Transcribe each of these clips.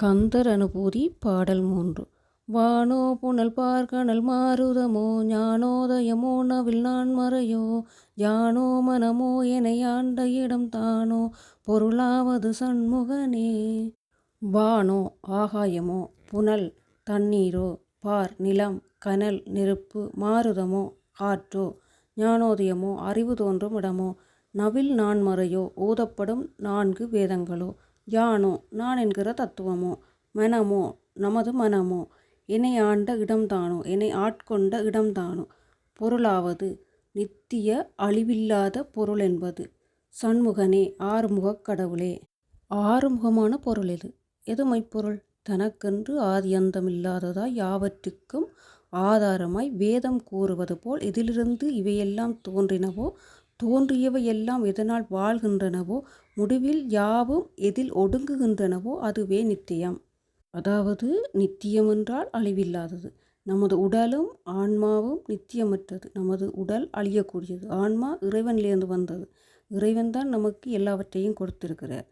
கந்தர் அனுபூதி பாடல் மூன்று. வானோ புனல் பார்கனல் மாருதமோ ஞானோதயமோ நவில் நான் மறையோ யானோ மனமோ என்னை ஆண்ட இடம் தானோ பொருளாவது சண்முகனே. வானோ ஆகாயமோ புனல் தண்ணீரோ பார் நிலம் கனல் நெருப்பு மாருதமோ காற்றோ ஞானோதயமோ அறிவு தோன்றும் இடமோ நவில் நான்மறையோ ஓதப்படும் நான்கு வேதங்களோ. யானோ நான் என்கிற தத்துவமோ மனமோ நமது மனமோ என்னை ஆண்ட இடம்தானோ என்னை ஆட்கொண்ட இடம்தானோ பொருளாவது நித்திய அழிவில்லாத பொருள் என்பது. சண்முகனே ஆறுமுகக் கடவுளே. ஆறுமுகமான பொருள் எது? எது மைப்பொருள் தனக்கென்று ஆதி அந்தமில்லாததாய் யாவற்றுக்கும் ஆதாரமாய் வேதம் கூறுவது போல் எதிலிருந்து இவையெல்லாம் தோன்றினவோ தோன்றியவை எல்லாம் எதனால் வாழ்கின்றனவோ முடிவில் யாவும் எதில் ஒடுங்குகின்றனவோ அதுவே நித்தியம். அதாவது நித்தியம் என்றால் அழிவில்லாதது. நமது உடலும் ஆன்மாவும் நித்தியமற்றது. நமது உடல் அழியக்கூடியது. ஆன்மா இறைவனிலிருந்து வந்தது. இறைவன் தான் நமக்கு எல்லாவற்றையும் கொடுத்திருக்கிறார்.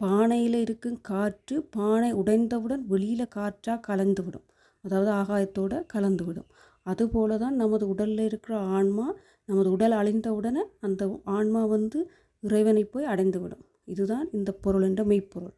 பானையில் இருக்கும் காற்று பானை உடைந்தவுடன் வெளியில் காற்றாக கலந்துவிடும். அதாவது ஆகாயத்தோடு கலந்துவிடும். அதுபோல தான் நமது உடலில் இருக்கிற ஆன்மா நமது உடல் அழிந்தவுடனே அந்த ஆன்மா வந்து இறைவனை போய் அடைந்துவிடும். இதுதான் இந்த பொருள் என்ற மெய்ப்பொருள்.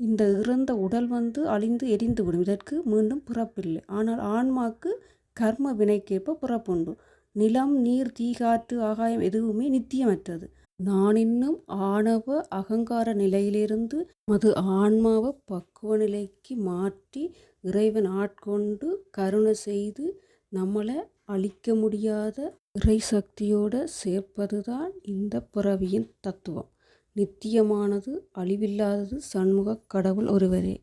இந்த இறந்த உடல் வந்து அழிந்து எரிந்துவிடும். இதற்கு மீண்டும் பிறப்பில்லை. ஆனால் ஆன்மாக்கு கர்ம வினைக்கேற்ப பிறப்புண்டு. நிலம் நீர் தீ காற்று ஆகாயம் எதுவுமே நித்தியமற்றது. நான் இன்னும் ஆணவ அகங்கார நிலையிலிருந்து மது ஆன்மாவை பக்குவ நிலைக்கு மாற்றி இறைவன் ஆட்கொண்டு கருணை செய்து நம்மளை அழிக்க முடியாத இறை சக்தியோடு சேர்ப்பது தான் இந்த பிறவியின் தத்துவம். நித்தியமானது அழிவில்லாதது சண்முகக் கடவுள் ஒருவரே.